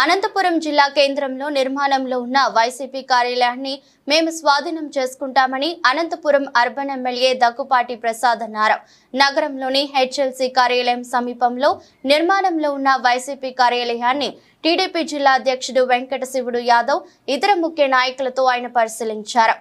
అనంతపురం జిల్లా కేంద్రంలో నిర్మాణంలో ఉన్న వైసీపీ కార్యాలయాన్ని మేము స్వాధీనం చేసుకుంటామని అనంతపురం అర్బన్ ఎమ్మెల్యే దగ్గుపాటి ప్రసాద్ అన్నారు. నగరంలోని హెచ్ఎల్సీ కార్యాలయం సమీపంలో నిర్మాణంలో ఉన్న వైసీపీ కార్యాలయాన్ని టీడీపీ జిల్లా అధ్యక్షుడు వెంకట శివుడు యాదవ్ ఇతర ముఖ్య నాయకులతో ఆయన పరిశీలించారు.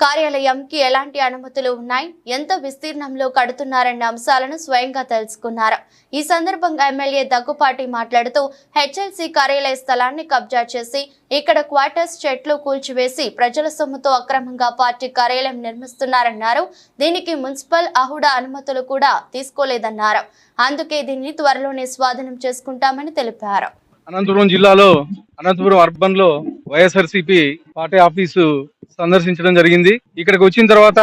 కార్యాలయంకి ఎలాంటి అనుమతులు ఉన్నాయి? ఎంత విస్తీర్ణంలో కడుతున్నారన్న అంశాలను స్వయంగా తెలుసుకున్నారు. ఈ సందర్భంగా ఎమ్మెల్యే దగ్గుపాటి మాట్లాడుతూ హెచ్ఎల్సీ కార్యాలయ స్థలాన్ని కబ్జా చేసి ఇక్కడ క్వార్టర్స్ చెట్లు కూల్చివేసి ప్రజల సొమ్ముతో అక్రమంగా పార్టీ కార్యాలయం నిర్మిస్తున్నారన్నారు. దీనికి మున్సిపల్ అహుడా అనుమతులు కూడా తీసుకోలేదన్నారు. అందుకే దీన్ని త్వరలోనే స్వాధీనం చేసుకుంటామని తెలిపారు. అనంతపురం జిల్లాలో అనంతపురం అర్బన్లో వైఎస్ఆర్సిపి పార్టీ ఆఫీసు సందర్శించడం జరిగింది. ఇక్కడికి వచ్చిన తర్వాత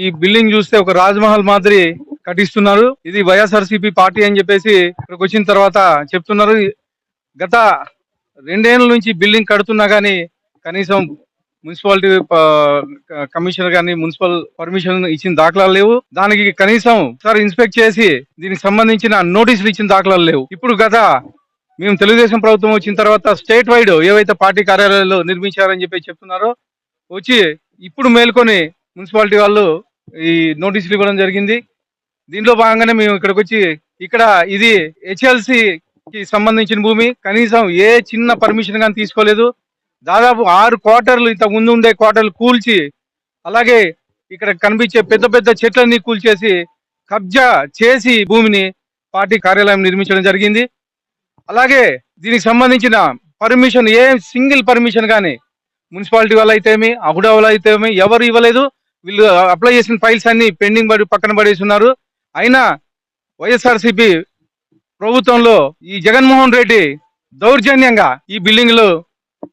ఈ బిల్డింగ్ చూస్తే ఒక రాజ్మహల్ మాదిరి కట్టిస్తున్నారు. ఇది వైఎస్ఆర్సీపీ పార్టీ అని చెప్పేసి ఇక్కడికి వచ్చిన తర్వాత చెప్తున్నారు. గత రెండేళ్ళ నుంచి బిల్డింగ్ కడుతున్నా కానీ కనీసం మున్సిపాలిటీ కమిషనర్ గానీ మున్సిపల్ పర్మిషన్ ఇచ్చిన దాఖలాలు లేవు. దానికి కనీసం సార్ ఇన్స్పెక్ట్ చేసి దీనికి సంబంధించిన నోటీసులు ఇచ్చిన దాఖలాలు లేవు. ఇప్పుడు గత మేము తెలుగుదేశం ప్రభుత్వం వచ్చిన తర్వాత స్టేట్ వైడ్ ఏవైతే పార్టీ కార్యాలయాలు నిర్మించారని చెప్పి చెప్తున్నారో వచ్చి ఇప్పుడు మేల్కొని మున్సిపాలిటీ వాళ్ళు ఈ నోటీసులు ఇవ్వడం జరిగింది. దీంట్లో భాగంగానే మేము ఇక్కడికి వచ్చి ఇక్కడ ఇది హెచ్ఎల్సికి సంబంధించిన భూమి. కనీసం ఏ చిన్న పర్మిషన్ కానీ తీసుకోలేదు. దాదాపు ఆరు క్వార్టర్లు ఇంత ముందు ఉండే క్వార్టర్లు కూల్చి అలాగే ఇక్కడ కనిపించే పెద్ద పెద్ద చెట్లన్నీ కూల్చేసి కబ్జా చేసి భూమిని పార్టీ కార్యాలయం నిర్మించడం జరిగింది. అలాగే దీనికి సంబంధించిన పర్మిషన్ ఏ సింగిల్ పర్మిషన్ కానీ మున్సిపాలిటీ వాళ్ళు అయితేమి అహుడా వల్ల అయితేమి ఎవరు ఇవ్వలేదు. వీళ్ళు అప్లై చేసిన ఫైల్స్ అన్ని పెండింగ్ పడి పక్కన పడేసి ఉన్నారు అయినా వైఎస్ఆర్సిపి ప్రభుత్వంలో ఈ జగన్మోహన్ రెడ్డి దౌర్జన్యంగా ఈ బిల్డింగ్లు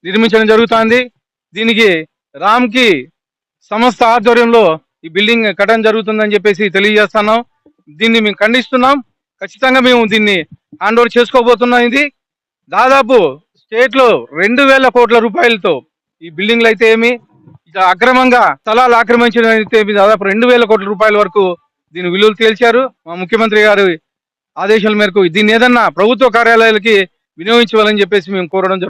నిర్మించడం జరుగుతోంది. దీనికి రామ్కి సంస్థ ఆధ్వర్యంలో ఈ బిల్డింగ్ కట్టడం జరుగుతుందని చెప్పేసి తెలియజేస్తున్నాం. దీన్ని మేము ఖండిస్తున్నాం. ఖచ్చితంగా మేము దీన్ని హ్యాండ్ ఓవర్ చేసుకోబోతున్నాం ఇది. దాదాపు స్టేట్లో రెండు వేల కోట్ల రూపాయలతో ఈ బిల్డింగ్లు అయితే ఏమి? ఇక అక్రమంగా స్థలాలు ఆక్రమించడం అయితే దాదాపు రెండు వేల కోట్ల రూపాయల వరకు దీని విలువలు తేల్చారు. మా ముఖ్యమంత్రి గారి ఆదేశాల మేరకు దీన్ని ఏదన్నా ప్రభుత్వ కార్యాలయాలకి వినియోగించాలని చెప్పేసి మేము కోరడం జరుగుతుంది